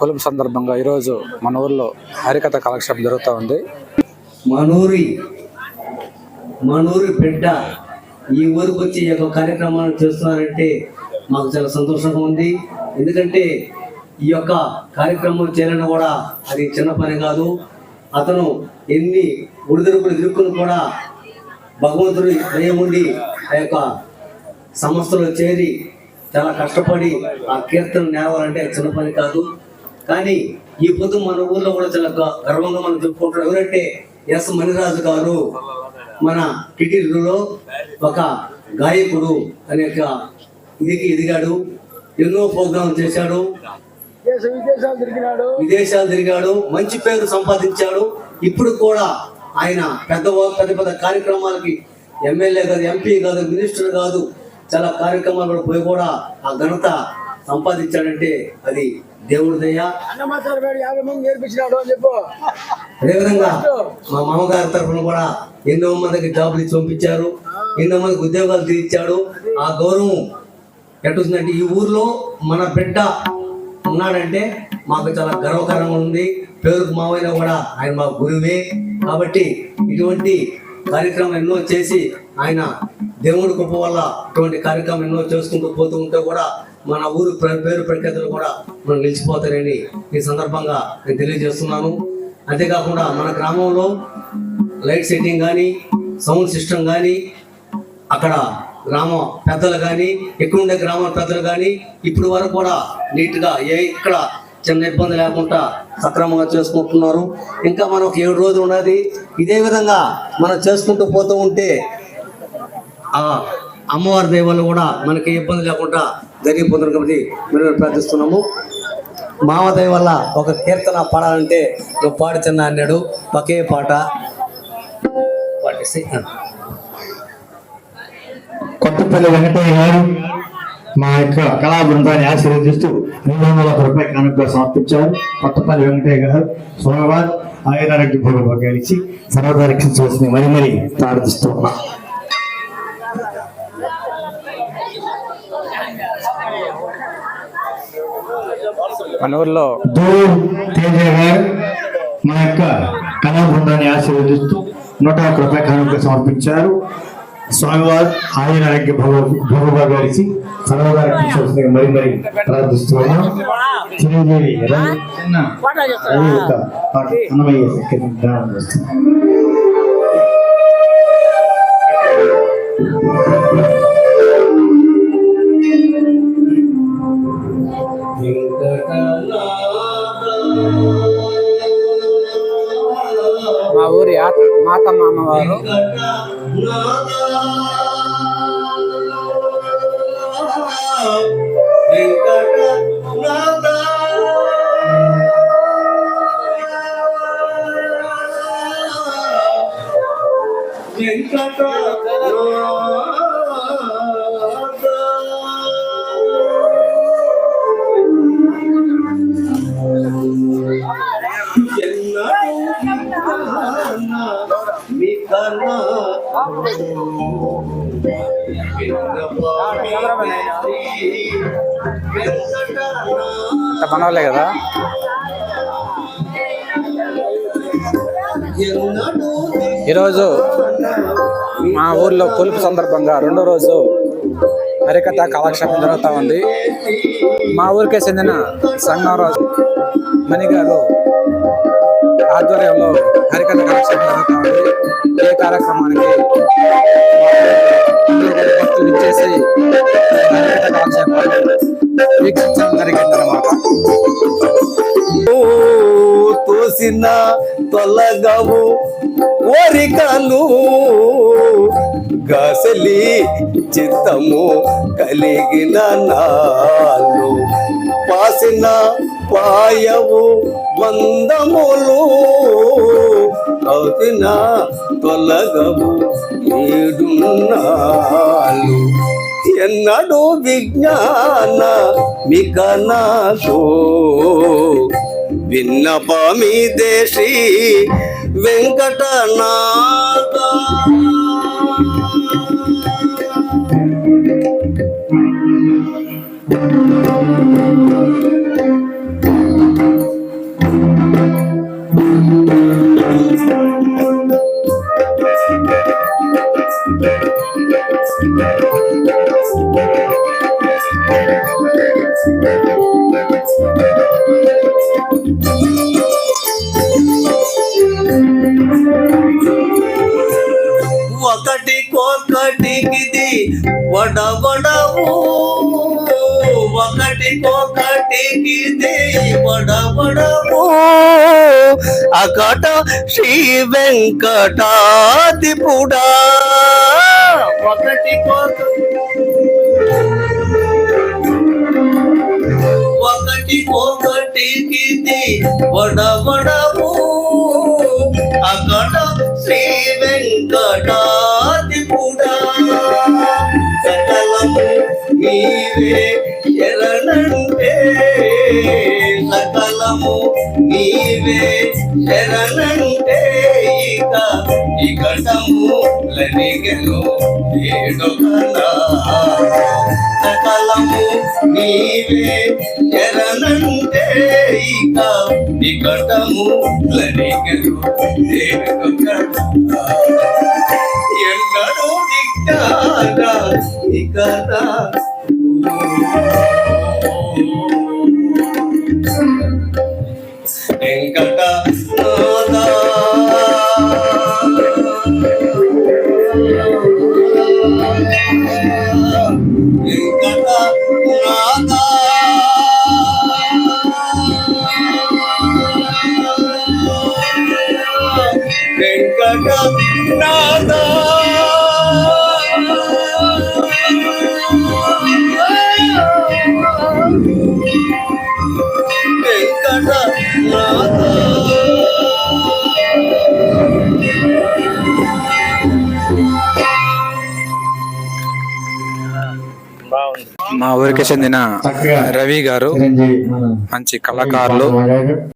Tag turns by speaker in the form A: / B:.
A: కొలుపు సందర్భంగా ఈరోజు మన ఊర్లో హరికథ కాలక్షేపం జరుగుతూ ఉంది.
B: మనూరి మనూరి బిడ్డ ఈ ఊరికి వచ్చి ఈ యొక్క కార్యక్రమాన్ని చేస్తున్నారంటే మాకు చాలా సంతోషంగా ఉంది. ఎందుకంటే ఈ యొక్క కార్యక్రమం చేయాలని కూడా అది చిన్న పని కాదు. అతను ఎన్ని ఉడిదరుపులు ఎదుర్కొని కూడా భగవంతుడి దయ ఉండి ఆ యొక్క సంస్థలో చేరి చాలా కష్టపడి ఆ కీర్తన నేవాలంటే చిన్న పని కాదు. కానీ ఈ పొద్దు మన ఊర్లో కూడా చాలా గర్వంగా మనం చెప్పుకుంటున్నాం ఎవరంటే ఎస్ మణిరాజు గారు మన టిటిలో ఒక గాయకుడు అనే ఒక ఇదికి ఎదిగాడు. ఎన్నో ప్రోగ్రాం చేశాడు. విదేశాలు తిరిగాడు. మంచి పేరు సంపాదించాడు. ఇప్పుడు కూడా ఆయన పెద్ద పెద్ద పెద్ద కార్యక్రమాలకి ఎమ్మెల్యే కాదు ఎంపీ కాదు మినిస్టర్ కాదు చాలా కార్యక్రమాలు కూడా పోయి కూడా ఆ ఘనత సంపాదించాడంటే అది దేవుడి దయ.
C: యాభై మంది నేర్పించినాడు అని చెప్పు.
B: అదేవిధంగా మా మామగారి తరఫున కూడా ఎన్నో మందికి జాబులు ఇచ్చి పంపించారు. ఎన్నో మందికి ఉద్యోగాలు తీర్చాడు ఆ గౌరవం ఎట్టుందంటే ఈ ఊర్లో మన బిడ్డ ఉన్నాడంటే మాకు చాలా గర్వకరంగా ఉంది. పేరుకు మావైనా కూడా ఆయన మా గురువే. కాబట్టి ఇటువంటి కార్యక్రమం ఎన్నో చేసి ఆయన దేవుడి కృప వల్ల ఇటువంటి కార్యక్రమం ఎన్నో చేసుకుంటూ పోతూ ఉంటే కూడా మన ఊరు పేరు ప్రఖ్యాతులు కూడా మనం నిలిచిపోతారని ఈ సందర్భంగా నేను తెలియజేస్తున్నాను. అంతేకాకుండా మన గ్రామంలో లైట్ సెట్టింగ్ కానీ సౌండ్ సిస్టమ్ కానీ అక్కడ గ్రామ పెద్దలు కానీ ఇక్కడ ఉండే గ్రామ పెద్దలు కానీ ఇప్పుడు వరకు కూడా నీట్గా ఏ ఇక్కడ చిన్న ఇబ్బంది లేకుండా సక్రమంగా చేసుకుంటున్నారు. ఇంకా మనం ఏడు రోజులు ఉన్నది. ఇదే విధంగా మనం చేసుకుంటూ పోతూ ఉంటే ఆ అమ్మవారి దైవాలు కూడా మనకి ఇబ్బంది లేకుండా జరిగిపోతుంది కాబట్టి మేము ప్రార్థిస్తున్నాము. మామ వల్ల ఒక కీర్తన పాడాలంటే నువ్వు పాడుతున్నా అన్నాడు. ఒకే పాట పాడేసి.
D: కొత్తపల్లి వెంకటయ్య గారు మా యొక్క కళా బృందాన్ని ఆశీర్వదిస్తూ రెండు వందల ఒక రూపాయల కానుక సమర్పించారు. కొత్తపల్లి వెంకటయ్య గారు సోమవారం ఆయురారోగ్య భోగభాగాలు ఇచ్చి సర్వదా రక్షించవలసింది మరి మరి ప్రార్థిస్తూ ఉన్నాం.
A: మన
D: మా యొక్క కళా బృందాన్ని ఆశీర్వదిస్తూ నూట ఒక్క రూపాయల కానుక సమర్పించారు. స్వామివారు ఆయన ఆరోగ్య భోగభాగాలు ఇచ్చి సర్వదా రక్షించవలసింది మరి మరి ప్రార్థిస్తూ ఉన్నాం చిరంజీవి అన్నమయ్య
A: ఆత మాతమ్మ అమ్మవారు. వెంకట మనవాళ్ళే కదా? ఈరోజు మా ఊర్లో పులుపు సందర్భంగా రెండో రోజు హరికథ కాలక్షేపం జరుగుతూ ఉంది. మా ఊరికే చెందిన సంగారాజు మణిగారు ఆధ్వర్యంలో హరికథ కాలక్షేపం జరుగుతూ ఉంది. ఏ కార్యక్రమానికి ఇచ్చేసి వీక్షించడం
B: తోసిన తొలగవు కోరికలు గసలి చిత్తము కలిగిన నాలు. పాసిన పాయవు బంధములు అవుతిన తొలగవు ఏడున్నాలు ఎన్నడూ విజ్ఞాన మిక నాకు విన్నపమి దేశీ వెంకటనాథ. ఒకటి కోకటికిది వడబడవు ఒకటి కోకటికిది వడబడవు అకట శ్రీ వెంకటాదిపుడా. ఒకటి కోక ఒకటి ఒకటికి వడవడవు అక్కడ శ్రీ వెంకటాదిపుడా సకలము నీవే శరణంటే. సకలము నీవే శరణంటే. ఇక ఇకటము లనిగను ఏడుకనా. సకలము నీవే శరణంటే ఇక నికటము లనిగను ఎన్నడూ దిగ్గాన ఇకట
A: మా ఊరికి చెందిన రవి గారు మంచి కళాకారులు.